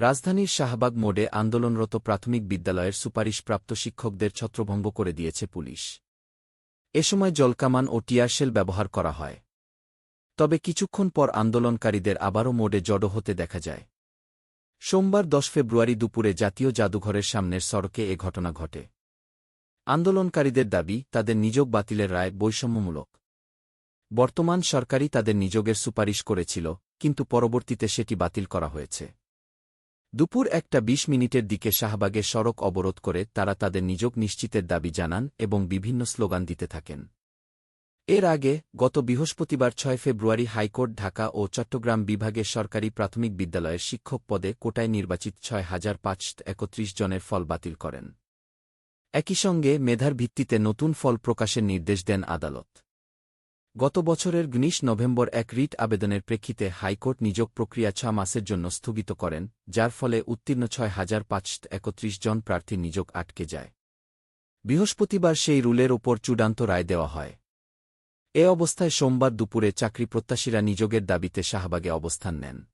রাজধানীর শাহবাগ মোড়ে আন্দোলনরত প্রাথমিক বিদ্যালয়ের সুপারিশপ্রাপ্ত শিক্ষকদের ছত্রভঙ্গ করে দিয়েছে পুলিশ। এ সময় জলকামান ও টিয়ারশেল ব্যবহার করা হয়। তবে কিছুক্ষণ পর আন্দোলনকারীদের আবারও মোড়ে জড়ো হতে দেখা যায়। সোমবার দশ ফেব্রুয়ারি দুপুরে জাতীয় জাদুঘরের সামনের সড়কে এ ঘটনা ঘটে। আন্দোলনকারীদের দাবি, তাদের নিযোগ বাতিলের রায় বৈষম্যমূলক। বর্তমান সরকারই তাদের নিযোগের সুপারিশ করেছিল, কিন্তু পরবর্তীতে সেটি বাতিল করা হয়েছে। দুপুর একটা বিশ মিনিটের দিকে শাহবাগে সড়ক অবরোধ করে তারা তাদের নিযোগ নিশ্চিতের দাবি জানান এবং বিভিন্ন স্লোগান দিতে থাকেন। এর আগে, গত বৃহস্পতিবার ছয় ফেব্রুয়ারি হাইকোর্ট ঢাকা ও চট্টগ্রাম বিভাগের সরকারি প্রাথমিক বিদ্যালয়ের শিক্ষক পদে কোটায় নির্বাচিত ছয় হাজার পাঁচশত একত্রিশ জনের ফল বাতিল করেন। একই সঙ্গে মেধার ভিত্তিতে নতুন ফল প্রকাশের নির্দেশ দেন আদালত। গত বছরের গ্নিশ নভেম্বর এক রিট আবেদনের প্রেক্ষিতে হাইকোর্ট নিযোগ প্রক্রিয়া ছ মাসের জন্য স্থগিত করেন, যার ফলে উত্তীর্ণ ছয় হাজার পাঁচ একত্রিশ জন প্রার্থীর নিযোগ আটকে যায়। বৃহস্পতিবার সেই রুলের ওপর চূড়ান্ত রায় দেওয়া হয়। এ অবস্থায় সোমবার দুপুরে চাকরি প্রত্যাশীরা নিযোগের দাবিতে শাহবাগে অবস্থান নেন।